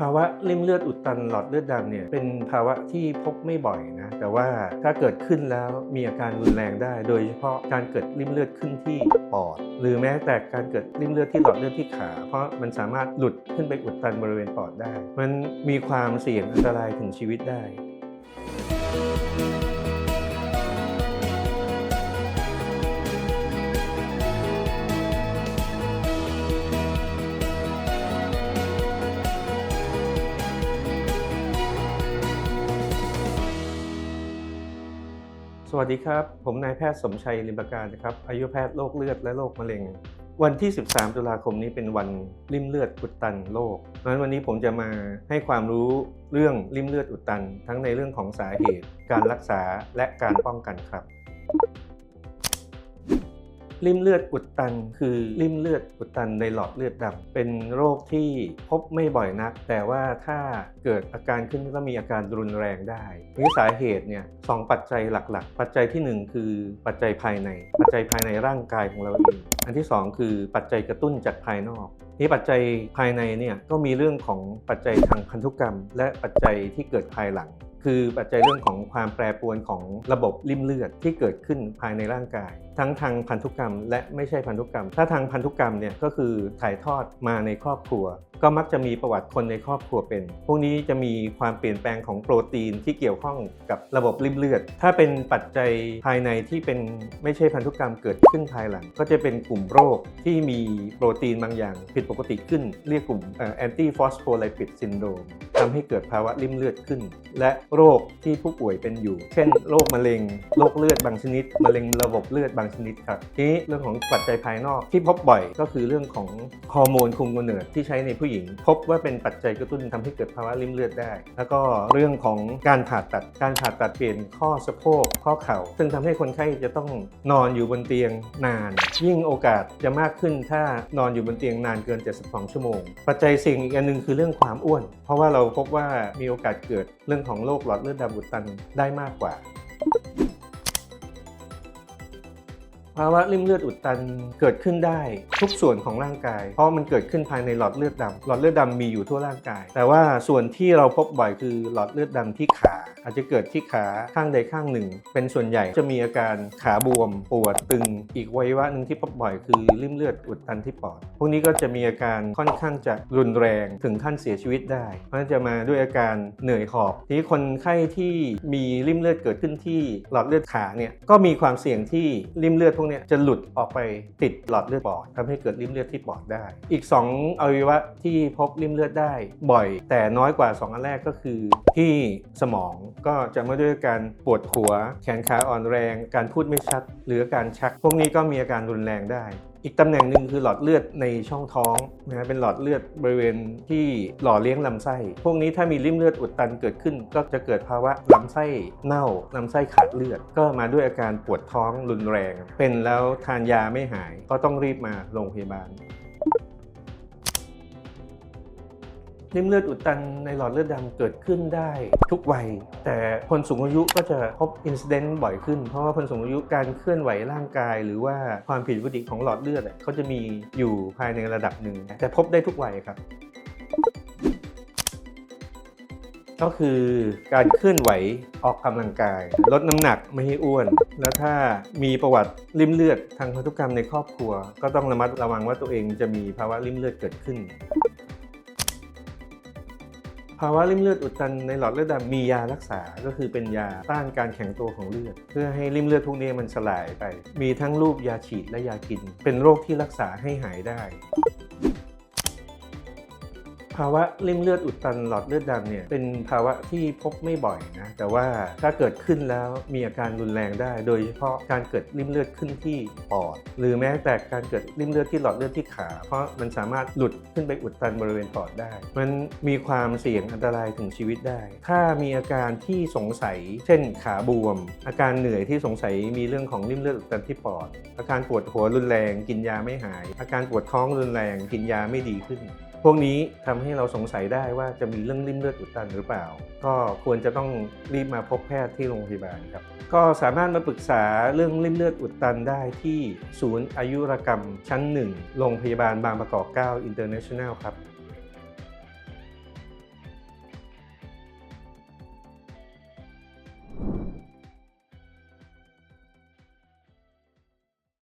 ภาวะริ่มเลือดอุดตันหลอดเลือดดำเนี่ยเป็นภาวะที่พบไม่บ่อยนะ แต่ว่าถ้าเกิดขึ้นแล้วมีอาการรุนแรงได้ โดยเฉพาะการเกิดริ่มเลือดขึ้นที่ปอด หรือแม้แต่การเกิดริ่มเลือดที่หลอดเลือดที่ขา เพราะมันสามารถหลุดขึ้นไปอุดตันบริเวณปอดได้ มันมีความเสี่ยงอันตรายถึงชีวิตได้ สวัสดีครับ ผมนายแพทย์สมชัยลิมประการนะครับ อายุแพทย์โรคเลือดและโรคมะเร็ง วันที่ 13 ตุลาคมนี้เป็นวันริ่มเลือดอุดตันโลกเพราะฉะนั้นวันนี้ผมจะมาให้ความรู้เรื่องริ่มเลือดอุดตัน ทั้งในเรื่องของสาเหตุ การรักษาและการป้องกันครับ ริ่มเลือดอุดตัน คือริ่มเลือดอุดตันในหลอดเลือดดำเป็นโรคที่พบไม่บ่อยนัก แต่ว่าถ้าเกิดอาการขึ้นก็มีอาการรุนแรงได้นี่สาเหตุเนี่ยสองปัจจัยหลัก ๆ ปัจจัยที่หนึ่งคือปัจจัยภายใน ปัจจัยภายในร่างกายของเราเองอันที่สองคือปัจจัยกระตุ้นจากภายนอกนี่ปัจจัยภายในเนี่ยก็มีเรื่องของปัจจัยทางพันธุกรรม และปัจจัยที่เกิดภายหลัง คือปัจจัยเรื่องของความแปรปรวนของระบบริ่มเลือดที่เกิดขึ้นภายในร่างกาย ทั้งทางพันธุกรรม และไม่ใช่พันธุกรรม ถ้าทางพันธุกรรมเนี่ยก็คือถ่ายทอดมาในครอบครัว ก็มักจะมีประวัติคนในครอบครัวเป็น พวกนี้จะมีความเปลี่ยนแปลงของโปรตีนที่เกี่ยวข้องกับระบบริ่มเลือด ถ้าเป็นปัจจัยภายในที่เป็นไม่ใช่พันธุกรรมเกิดขึ้นภายหลัง ก็จะเป็นกลุ่มโรคที่มีโปรตีนบางอย่าง ผิดปกติขึ้น เรียกกลุ่มแอนตี้ฟอสโฟไลปิดซินโดรมทำให้เกิดภาวะริ่มเลือดขึ้น และโรคที่ผู้ป่วยเป็นอยู่ เช่นโรคมะเร็งโรคเลือดบางชนิดมะเร็งระบบเลือดบางชนิดครับทีนี้เรื่องของปัจจัยภายนอกที่พบบ่อยก็คือเรื่องของฮอร์โมนคุมกำเนิดที่ใช้ในผู้หญิง พบว่าเป็นปัจจัยกระตุ้นทำให้เกิดภาวะริ่มเลือดได้ แล้วก็เรื่องของการผ่าตัดการผ่าตัดเปลี่ยนข้อสะโพกข้อเข่า ซึ่งทำให้คนไข้จะต้องนอนอยู่บนเตียงนาน ยิ่งโอกาสจะมากขึ้นถ้านอนอยู่บนเตียงนานเกิน 72 ชั่วโมง ปัจจัยสี่งอีกอันหนึงคือเรื่องความอ้วน เพราะว่าเราพบว่ามีโอกาสเกิดเรื่องของโรคหลอดเลือดดำอุดตันได้มากกว่าภาวะริ่มเลือดอุดตันเกิดขึ้นได้ทุกส่วนของร่างกาย เพราะมันเกิดขึ้นภายในหลอดเลือดดำหลอดเลือดดำมีอยู่ทั่วร่างกาย แต่ว่าส่วนที่เราพบบ่อยคือหลอดเลือดดำที่ขา อาจจะเกิดที่ขาข้างใดข้างหนึ่ง เป็นส่วนใหญ่จะมีอาการขาบวม ปวดตึง อีกอวัยวะหนึ่งที่พบบ่อยคือริ่มเลือดอุดตันที่ปอด พวกนี้ก็จะมีอาการค่อนข้างจะรุนแรงถึงขั้นเสียชีวิตได้ เพราะจะมาด้วยอาการเหนื่อยหอบ ทีนี้คนไข้ที่มีริ่มเลือดเกิดขึ้นที่หลอดเลือดขาเนี่ยก็มีความเสี่ยงที่ริ่มเลือดพวกนี้จะหลุดออกไปติดหลอดเลือดปอดทำให้เกิดริ่มเลือดที่ปอดได้ อีก 2 อวัยวะที่พบริ่มเลือดได้ บ่อย แต่น้อยกว่า 2 อันแรกก็คือที่สมองก็จะมาด้วยการปวดหัว แขนขาอ่อนแรง การพูดไม่ชัด หรือการชัก พวกนี้ก็มีอาการรุนแรงได้อีกตำแหน่งหนึ่งคือหลอดเลือดในช่องท้องนะฮะเป็นหลอดเลือดบริเวณที่หล่อเลี้ยงลำไส้ พวกนี้ถ้ามีริ่มเลือดอุดตันเกิดขึ้น ก็จะเกิดภาวะลำไส้เน่าลำไส้ขาดเลือด ก็มาด้วยอาการปวดท้องรุนแรง เป็นแล้วทานยาไม่หาย ก็ต้องรีบมาโรงพยาบาล ริ่มเลือดอุดตันในหลอดเลือดดำเกิดขึ้นได้ทุกวัย แต่คนสูงอายุก็จะพบอินซิเดนต์บ่อยขึ้น เพราะว่าคนสูงอายุการเคลื่อนไหวร่างกาย หรือว่าความผิดปกติของหลอดเลือดเขาจะมีอยู่ภายในระดับหนึ่ง แต่พบได้ทุกวัยครับก็คือการเคลื่อนไหวออกกำลังกาย ลดน้ำหนักไม่ให้อ้วน แล้วถ้ามีประวัติริมเลือดทางพันธุกรรมในครอบครัว ก็ต้องระมัดระวังว่าตัวเองจะมีภาวะริมเลือดเกิดขึ้น ภาวะริ่มเลือดอุดตันในหลอดเลือดดำมียารักษาก็คือเป็นยาต้านการแข็งตัวของเลือด เพื่อให้ริ่มเลือดพวกนี้มันสลายไป มีทั้งรูปยาฉีดและยากิน เป็นโรคที่รักษาให้หายได้าวะริ่มเลือดอุดตันหลอดเลือดดำเนี่ยเป็นภาวะที่พบไม่บ่อยนะแต่ว่าถ้าเกิดขึ้นแล้วมีอาการรุนแรงได้ โดยเฉพาะการเกิดริ่มเลือดขึ้นที่ปอด หรือแม้แต่การเกิดริ่มเลือดที่หลอดเลือดที่ขา เพราะมันสามารถหลุดขึ้นไปอุดตันบริเวณปอดได้ มันมีความเสี่ยงอันตรายถึงชีวิตได้ ถ้ามีอาการที่สงสัย เช่นขาบวม อาการเหนื่อยที่สงสัยมีเรื่องของริ่มเลือดอุดตันที่ปอด อาการปวดหัวรุนแรง กินยาไม่หาย อาการปวดท้องรุนแรง กินยาไม่ดีขึ้น พวกนี้ทำให้เราสงสัยได้ว่าจะมีเรื่องริ่มเลือดอุดตันหรือเปล่า ก็ควรจะต้องรีบมาพบแพทย์ที่โรงพยาบาลครับ ก็สามารถมาปรึกษาเรื่องริ่มเลือดอุดตันได้ที่ศูนย์อายุรกรรมชั้น 1 โรงพยาบาลบางประกอบ 9 International ครับ